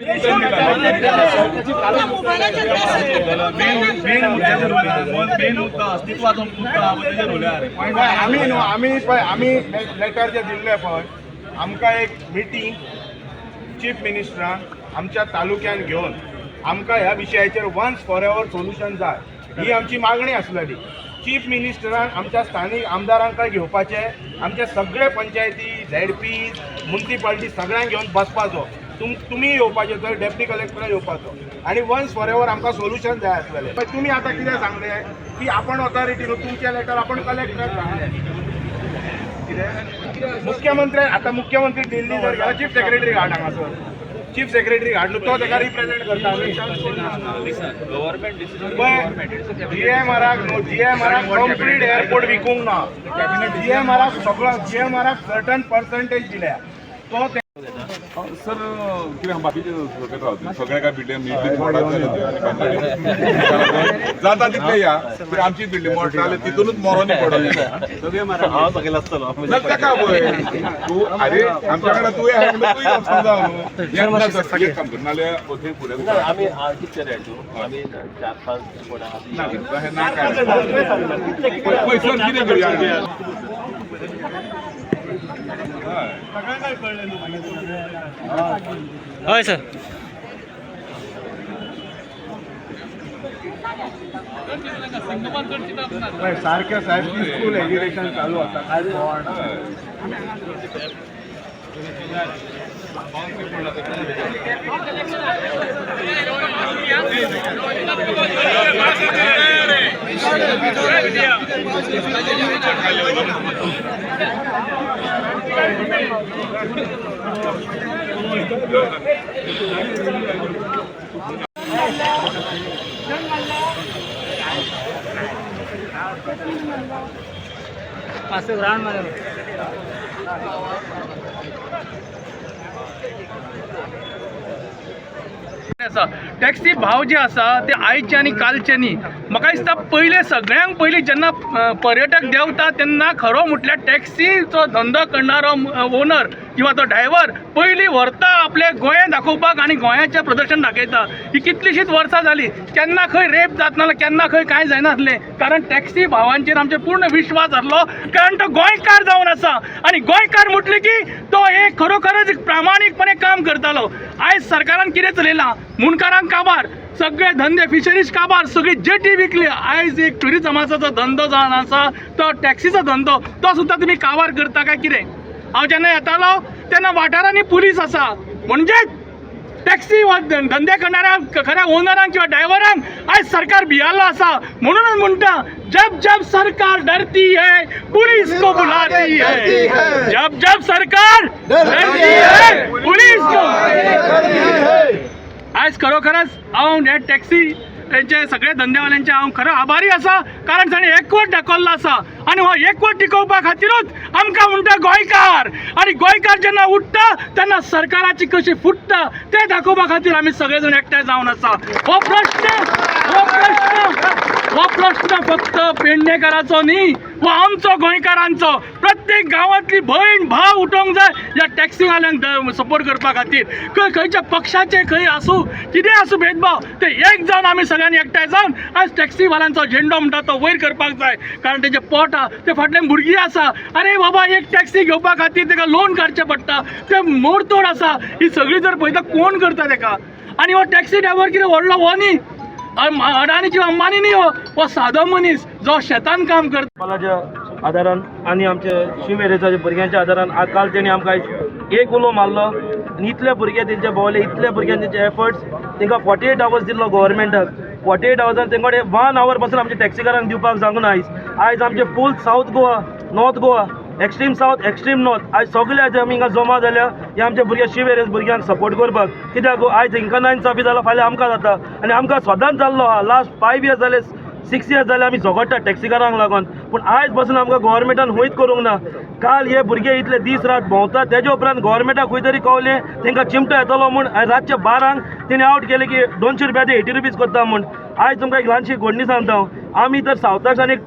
आमी न्हू आमी पळय आमी लेटर जे दिल्ले पळय आमकां एक मिटींग चीफ मिनिस्टरान आमच्या तालुक्यान घेवन आमकां ह्या विशयाचेर वन्स फॉर एवर सोल्युशन जाय ही आमची मागणी आसलेली चीफ मिनिस्टरान आमच्या स्थानीक आमदारांकडे घेवपाचे आमचे सगळे पंचायती झेड पी मुन्सिपाल्टी सगळ्यांक घेवन बसपाचो. तुम तुमी येवपाचे थंय डेप्टी कलेक्टर येवपाचो आनी वन्स फॉर एवर आमकां सोल्युशन जाय आसलेलें पण तुमी आतां कितें सांगले की आपण ऑथॉरिटी न्हू तुमचें लेटर आपण कलेक्टर सांगले मुख्यमंत्री आता मुख्यमंत्री दिल्ली जर गेला चीफ सेक्रेटरी घाट हांगासर चीफ सेक्रेटरी घाट न्हू तो ताका रिप्रेझेंट करता. जीएमआराक न्हू जीएमआराक कंप्लीट एअरपोर्ट विकूंक ना. जीएमआराक सगळो जीएमआराक सर्टन पर्संटेज दिल्या. ते- सर कितें बाकीचे सगळे सगळे काय बिल्डींग ते आनी बांदलेले. जाता तितले या तर आमची बिल्डींग मोडटा जाल्यार तितूनच मरोनी जाल्यार ताका पळय तूं अरे आमच्या कडेन तुवें आहा सगळे काम कर नाल्यार थंय फुडें आम्ही चार पाच ना हे काय सर कितें करया होय सर. सारख्या साहेबची स्कूल एज्युकेशन चालू आता. काय बोवाळ पाच राऊंड मध्ये आसा टॅक्सी भाव जे आसा ते आयचे आनी कालचे न्ही म्हाका दिसता पयले सगळ्यांक पयलीं जेन्ना पर्यटक देंवता तेन्ना खरो म्हटल्यार टॅक्सीचो धंदो करणारो ओनर किंवा तो ड्रायव्हर पयलीं व्हरता आपले गोंय दाखोवपाक आनी गोंयाचें प्रदर्शन दाखयता. ही कितलीशींच वर्सां जालीं केन्ना खंय रेप जाता नाल्यार केन्ना खंय कांय जायनासलें कारण टॅक्सी भावांचेर आमचे पूर्ण विश्वास आसलो कारण तो गोंयकार जावन आसा. आनी गोंयकार म्हटलें की तो एक खरोखरच प्रामाणीकपणे काम करतालो. आयज सरकारान कितें चलयलां? मुनकारांक काबार सगळे धंदे फिशरीज काबार सगळी जेटी विकली. आयज एक ट्युरिजमाचो जो धंदो जावन आसा तो टॅक्सीचो धंदो तो सुद्दां तुमी काबार करता काय कितें हांव जेन्ना येतालो तेन्ना वाठारांनी पुलीस आसा म्हणजे टॅक्सी वा धंदे करणाऱ्या खऱ्या ओनरांक किंवा ड्रायव्हरांक आयज सरकार भियाल्लो आसा म्हणूनच म्हणटा जब जब सरकार डरती है पुलिस को बुलाती है. जब जब सरकार डरती है। पुलिस को आयज खरोखरच हांव हे टॅक्सी तेंचे सगळे धंदेवाल्यांचे हांव खरो आभारी आसा कारण ताणें एकवट दाखयल्लो आसा आनी हो एकवट टिकोवपा खातीरूच आमकां म्हणटा गोंयकार. आनी गोंयकार जेन्ना उठटा तेन्ना सरकाराची कशी फुट्टा तें दाखोवपा खातीर आमी सगळे जाण एकठांय जावन आसा हो प्रश्न हो प्रश्न हो प्रश्न फक्त पेडणेकाराचो न्ही हो आमचो गोंयकारांचो प्रत्येक गांवांतली भयण भाव उठोवंक जाय ह्या टॅक्सीवाल्यांक सपोर्ट करपा खातीर. खंय खंयच्या पक्षाचे खंय आसूं कितें आसूं भेदभाव ते एक जावन आमी सगळ्यांनी एकठांय जावन आयज टॅक्सीवाल्यांचो झेंडो म्हणटा तो वयर करपाक जाय. कारण तेजे पोट आहा ते फाटल्यान भुरगीं आसा. अरे बाबा एक टॅक्सी घेवपा खातीर तेका लोन काडचें पडटा. ते मोडतोड आसा. ही सगळी जर पळयता कोण करता तेका? आनी हो टॅक्सी ड्रायव्हर कितें व्हडलो हो न्ही? अडाणी किंवा अंबानी नाही हो. हो सादो मनीस जो शेतान काम करता. पालाच्या आदारान आनी आमच्या शिमेरेच्या भुरग्यांच्या आदारान काल तेणी आमकां आयज एक उलो मारलो. आनी इतले भुरगे तेंचे भोवले इतले भुरग्यांनी तेंचे एफर्ट्स तेंकां फॉर्टी एट आवर्स दिल्लो गव्हर्मेंटाक फॉर्टी एट आवर्सान तेंका वन आवर पासून आमच्या टॅक्सीकारांक दिवपाक सांगून आयज आयज आमचे full south Goa north Goa. Extreme south extreme north आयज सगळे आयज आमी हिंगा जमा जाल्या हे आमचे भुरगे शिवेरेज भुरग्यांक सपोर्ट करपाक कित्याक गो आयज हिंका नायन चाबी जाल्यार फाल्यां आमकां जाता आनी आमकां सदांच जाल्लो आहा लास्ट फायव इयर्स जाले सिक्स इयर्स जाले आमी झगडटा टॅक्सीकारांक लागून. पूण आयजपासून आमकां गोवोरमेंटान होयत करूंक ना. काल हे भुरगे इतले दीस रात भोंवतात तेजे उपरांत गोवोरमेंटाक खंय तरी कळलें तांकां चिमटो येतलो म्हूण आनी रातचे बारांक तेणी आवट केले की दोनशे रुपया ते एटी रुपीज करता म्हूण. आयज तुमकां एक ल्हानशी घडणी सांगता. हांव. आमी तर सावथाच्यान एक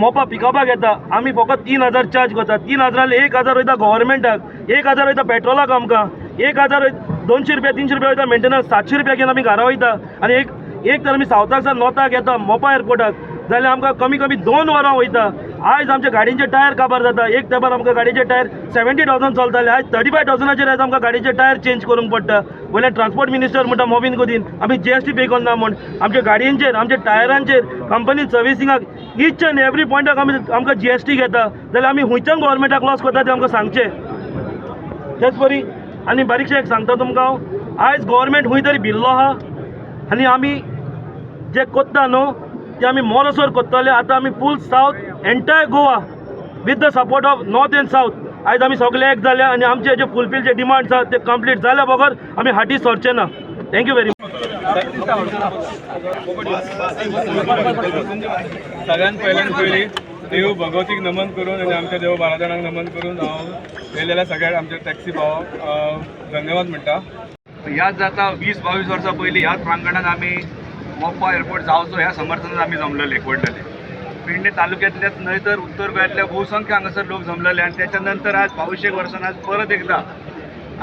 मोपा पिकअपाक येता आमी फकत तीन हजार चार्ज करता. तीन हजारांतले एक हजार वयता गोवोरमेंटाक एक हजार वयता पेट्रोलाक आमकां एक हजार दोनशे रुपया तिनशे रुपया वयता मेंटेनन्स सातशे रुपया घेवन आमी घरा वयता आनी एक एक तर आमी सावथाक सावन नॉर्थाक येता मोपा एअरपोर्टाक जाल्यार आमकां कमी कमी दोन वरां वयता आयज आमच्या गाडयेचे टायर काबार जाता? एक तेंपार आमकां गाडयेचे टायर सेव्हन्टी थावजंड चलताले आयज थर्टी फाय थावजंडाचेर आयज आमकां गाडयेचे टायर चेंज करूंक पडटा वयल्यान ट्रान्सपोर्ट मिनिस्टर म्हणटा मोबीन गोदीन आमी जी एस टी पे करना म्हण आमच्या गाडयेचेर आमच्या टायरांचेर कंपनी सर्विसिंगाक ईच अँड एवरी पॉयंटाक आमी आमकां जी एस टी घेता. जाल्यार आमी हुंयच्यान गोवोरमेंटाक लॉस करता तें आमकां सांगचें. तेच परी. आनी बारीकशें एक सांगता तुमकां. हांव आयज गोवोरमेंट खंय तरी भिल्लो आहा आनी आमी जे कोत्ता न्हू ते आमी मोरसोर कोत्तले आतां आमी full south entire Goa with the support of north and south आयज आमी सगळे एक जाले आनी आमचे जे फुलफील जे डिमांड्स आसा ते कंप्लीट जाल्या बगर आमी हाटी सरचे ना. थँक्यू व्हेरी मच सगळ्यात पहिल्यान पयली देव भगवतीक नमन करून आनी आमच्या देव बाराजाणांक नमन करून हांव येयलेल्या सगळ्या आमच्या टॅक्सी भावाक धन्यवाद म्हणटा ह्याच जाता वीस बावीस वर्सां पयलीं ह्याच प्रांगणात आमी मोपा एअरपोर्ट जावचो ह्या समर्थनात आमी जमलेले एकवटलेले पेडणे तालुक्यातल्याच न्हय तर उत्तर गोंयांतले बहुसंख्य हांगासर लोक जमलेले आनी त्याच्यानंतर आज पावशेक वर्सान आज परत एकदा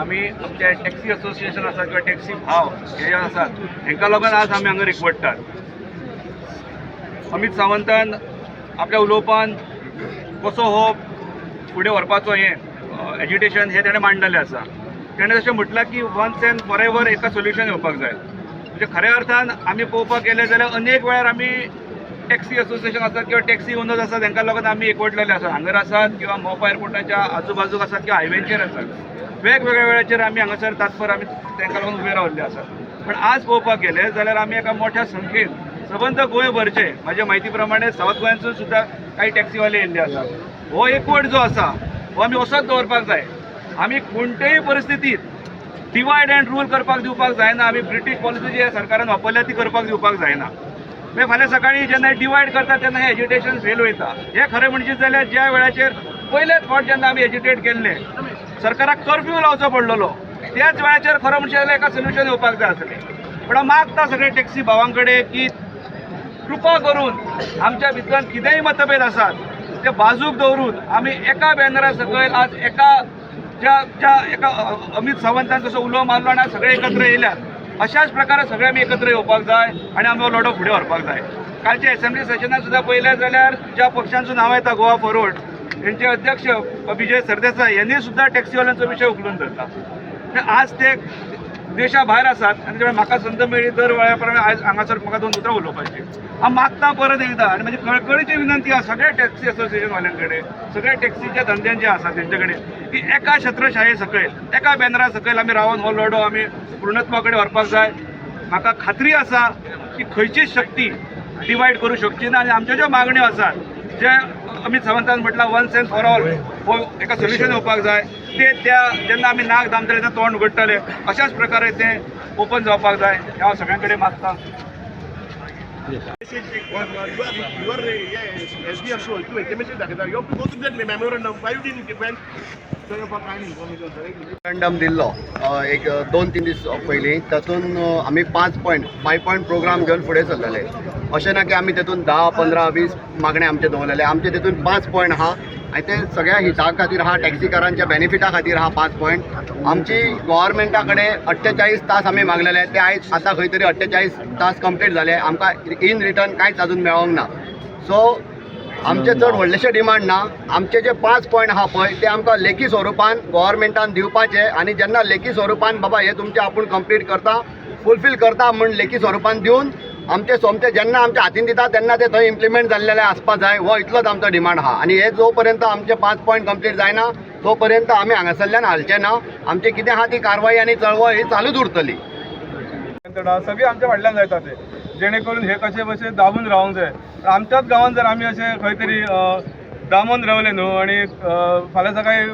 आमी आमचे टॅक्सी असोसिएशन आसात किंवा टॅक्सी भाव हे जे आसात हांकां लागून आज आमी हांगा एकवडटात अमित सावंतान आपल्या उलोवपान कसो हो फुडें व्हरपाचो हें एज्युटेशन हें ताणें मांडलेलें आसा ताणें तशें म्हटलां की वन्स एंड फॉर एवर एका सोल्युशन येवपाक जाय. म्हणजे खऱ्या अर्थान आमी पळोवपाक गेले जाल्यार अनेक वेळार आमी टॅक्सी असोसिएशन आसात किंवा टॅक्सी ओनर्स आसात तांकां लागून आमी एकवटलेले आसात हांगर आसात किंवा मोपा एअरपोर्टाच्या आजूबाजूक आसात किंवा हायवेचेर आसात वेगवेगळ्या वेळाचेर आमी हांगासर तात्पर आमी तांकां लागून उबे रावल्ले आसात पण आज पळोवपाक गेले जाल्यार आमी एका मोठ्या संख्येन सबंद गोंयभरचे म्हाज्या म्हायती प्रमाणे सावथ गोंयांसून सुद्दां काही टॅक्सीवाले येयल्ले आसात हो एकवट जो आसा हो आमी असोच दवरपाक जाय. आमी कोणतेय परिस्थितीत डिवायड अँड रूल करपाक दिवपाक जायना. आमी ब्रिटीश पॉलिसी जी सरकारान वापरल्या ती करपाक दिवपाक जायना. मागीर फाल्यां सकाळीं जेन्ना डिवायड करता तेन्ना हें एज्युटेशन फेल वयता हें खरें म्हणजे जाल्यार ज्या वेळाचेर पयलेच फावट जेन्ना आमी एज्युटेट केल्ले सरकाराक कर्फ्यू लावचो पडलेलो त्याच वेळाचेर खरं म्हणजे जाल्यार एका सोल्युशन येवपाक जाय आसलें. पूण हांव मागता सगळे टॅक्सी भावां कडेन की कृपा करून आमच्या भितरान कितेंय मतभेद आसात ते बाजूक दवरून आमी एका बॅनरा सकयल आज एका ज्या ज्या एका अमित सावंतान कसो उलो मारलो आणि सगळे एकत्र येयल्यात अशाच प्रकारे सगळे आमी एकत्र येवपाक जाय आनी आमी लढो फुडें व्हरपाक जाय. कालच्या एसेंब्ली सेशनात सुद्दां पळयलें जाल्यार ज्या पक्षांचो नांव येता गोवा फॉरवर्ड हेंचे अध्यक्ष विजय सरदेसाय यांनी सुद्दां टॅक्सीवाल्यांचो विशय उखलून धरला. आज ते देशा भायर आसात आनी त्यामुळे म्हाका संद मेळ्ळी दर वेळा प्रमाणे आयज हांगासर म्हाका दोन उतरां उलोवपाची हांव मागता परत एकदा आनी म्हजी कळकळीची विनंती आसा सगळ्या टॅक्सी असोसिएशन वाल्यां कडेन सगळ्या टॅक्सीच्या धंद्यान जे आसा तेंचे कडेन की एका छत्रशाये सकयल एका बॅनरा सकयल आमी रावन हो लढो आमी पूर्णत्वा कडेन व्हरपाक जाय. म्हाका खात्री आसा की खंयचीच शक्ती डिवायड करूं शकची ना आनी आमच्यो ज्यो मागण्यो आसात जे अमित सावंतान म्हटलां वन्स एंड फॉर ऑल हो एका सोल्युशन येवपाक जाय. ते त्या जेन्ना आमी नाक दामतले तेन्ना तोंड उगडटले अशाच प्रकारे तें ओपन जावपाक जाय हें हांव सगळ्यां कडेन मागतां Your uh, SDM show, you make a message that you have to go to that memorandum. Why you didn't give So दिल्लो एक दोन तीन दीस पयलीं तातूंत आमी पांच पॉयंट फायव पॉयंट प्रोग्राम घेवन फुडें सरलेले अशें ना की आमी तेतून धा पंदरा वीस मागणे आमचे दवरलेले आमचे तेतून पांच पॉयंट आहा आनी ते सगळ्या हिता खातीर आहा टॅक्सीकारांच्या बेनिफिटा खातीर आहा पांच पॉयंट आमची गोवोरमेंटा कडेन अठ्ठेचाळीस तास आमी मागलेले ते आयज आतां खंय तरी अठ्ठेचाळीस तास कंप्लीट जाले आमकां इन रिटर्न कांयच अजून मेळोंक ना. सो आमचे चड व्हडलेशे डिमांड ना आमचे जे पांच पॉयंट आहा पळय ते आमकां लेखी स्वरुपान गोव्हर्मेंटान दिवपाचे आनी जेन्ना लेखी स्वरुपान बाबा हे तुमचे आपूण कंप्लीट करता फुलफील करता म्हूण लेखी स्वरुपान दिवन आमचे सोमते जेन्ना आमच्या हातीन दिता तेन्ना ते थंय इम्प्लिमेंट जाल्लेले आसपा जाय हो इतलोच आमचो डिमांड आहा आनी हे जो पर्यंत आमचे पांच पॉयंट कंप्लीट जायना तो पर्यंत आमी हांगासरल्यान हालचे ना. आमची कितें आहा ती कारवाई आनी चळवळ ही चालूच उरतली. सगळी आमच्या फाटल्यान जाता ते. जेणे करून हे कशे भशेन दाबून रावंक जाय. आमच्याच गांवांत जर आमी अशें खंय तरी दामून रावले न्हू आनी फाल्यां सकाळी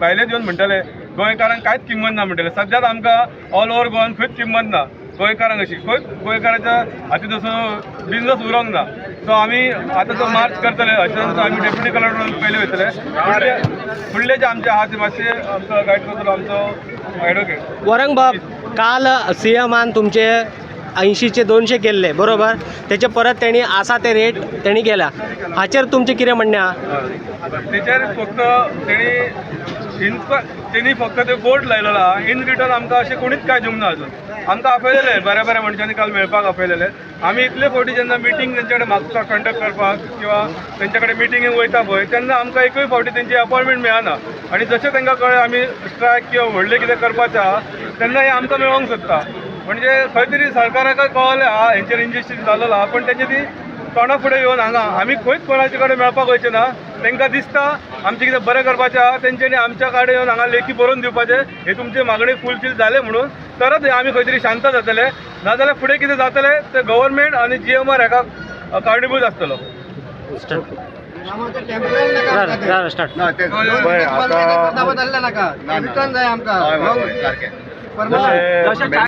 भायले येवन म्हणटले गोंयकारांक कांयच किंमत ना म्हणटले सद्याक आमकां ऑल ओव्हर गोवान खंयच किंमत ना गोंयकारांक अशी. खंय गोंयकाराच्या हातीन असो बिझनस उरोंक ना. सो आमी आतां जो मार्च करतले अशें आमी डेप्युटी कलेक्टर पयले वयतले. फुडले फुडले जे आमचे आहा ते मातशे आमकां गायड करतलो आमचो एडवोकेट वरंगबाब काल सी एमान तुमचे ऐंशीचे दोनशे केल्ले बरोबर? त्याचे परत त्यांनी आसा ते रेट त्यांनी केला. हाचेर तुमचे कितें म्हणणें आहा? तेचेर फक्त तेणी इन त्यांनी फक्त ते बोर्ड लायलेलो आहा इन रिटर्न आमकां अशें कोणीच काय दिवंक ना अजून. आमकां आपयलेले बऱ्या बऱ्या मनशांनी काल मेळपाक आपयलेले आमी इतले फावटी जेन्ना मिटींग तेंचे कडेन मागता कंडक्ट करपाक किंवा तेंचे कडेन मिटींगेक वयता पळय तेन्ना आमकां एकूय फावटी तेंची अपॉयंटमेंट मेळना. आनी जशें तेंकां कळ्ळें आमी स्ट्रायक किंवा व्हडलें कितें करपाचें आहा तेन्ना हें आमकां मेळोंक सोदता म्हणजे खंय तरी सरकाराकय कळलें आहा हेंचेर इंजेक्शन जाल्लो आहा पण तेंची ती तोंडा फुडें येवन हांगा आमी खंयच कोणाचे कडेन मेळपाक वयचे ना तांकां दिसता आमचें कितें बरें करपाचें आहा तेंच्यांनी आमच्या कडेन येवन हांगा लेखी बरोवन दिवपाचें हे तुमचे मागणी फुलफील जाले म्हणून. तरच हे आमी खंय तरी शांत जातले. नाजाल्यार फुडें कितें जातलें ते गव्हर्मेंट आनी जी एम आर हेका कारणीभूत आसतलो आता